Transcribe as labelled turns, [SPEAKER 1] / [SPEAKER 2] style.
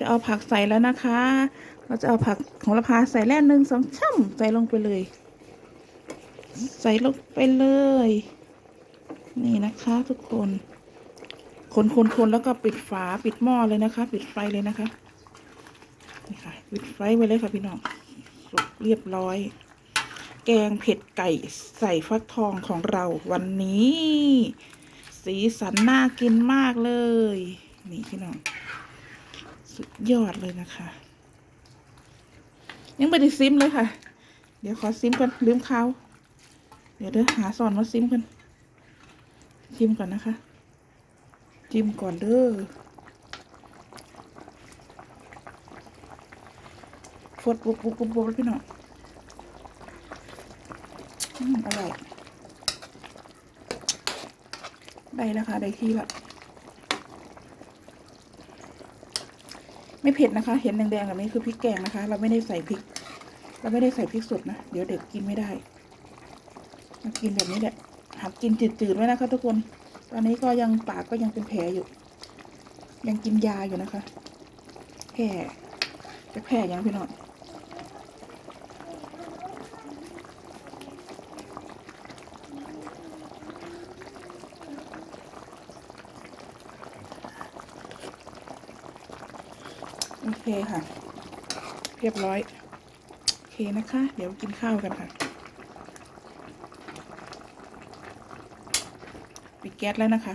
[SPEAKER 1] จะเอาผักใส่แล้วนะคะ เราจะเอาผักของเราพาใส่แล่หนึ่งสองช่ำใส่ลงไปเลย ใส่ลงไปเลย นี่นะคะทุกคน คนคนคนแล้วก็ปิดฝาปิดหม้อเลยนะคะ ปิดไฟเลยนะคะ นี่ค่ะ ปิดไฟไว้เลยค่ะพี่น้องสุกเรียบร้อย แกงเผ็ดไก่ใส่ฟักทองของเราวันนี้ สีสันน่ากินมากเลย นี่พี่น้อง สุดยอดเลยนะคะ ยังไม่ได้ซิมเลยค่ะ เดี๋ยวขอซิมกันลืมเขาเดี๋ยวเดี๋ยวหาซอนมาซิมกันชิมก่อนนะคะจิ้มก่อนเด้อฟดปุ๊บปุ๊บปุ๊บปุ๊บพี่น้องอืมอร่อยได้แล้วค่ะ ได้ที่ละ ไม่เผ็ดนะคะ เห็นแดงๆแบบนี้คือพริกแกงนะคะ เราไม่ได้ใส่พริก เราไม่ได้ใส่พริกสดนะ เดี๋ยวเด็กกินไม่ได้มากินแบบนี้แหละหัดกินจืดๆไว้นะคะ ทุกคน ตอนนี้ก็ยังปากก็ยังเป็นแผลอยู่ ยังกินยาอยู่นะคะ แผลจะแผลยังพี่น้อง โอเคค่ะ เรียบร้อย โอเคนะคะ เดี๋ยวกินข้าวกันค่ะปิดแก๊สแล้วนะคะ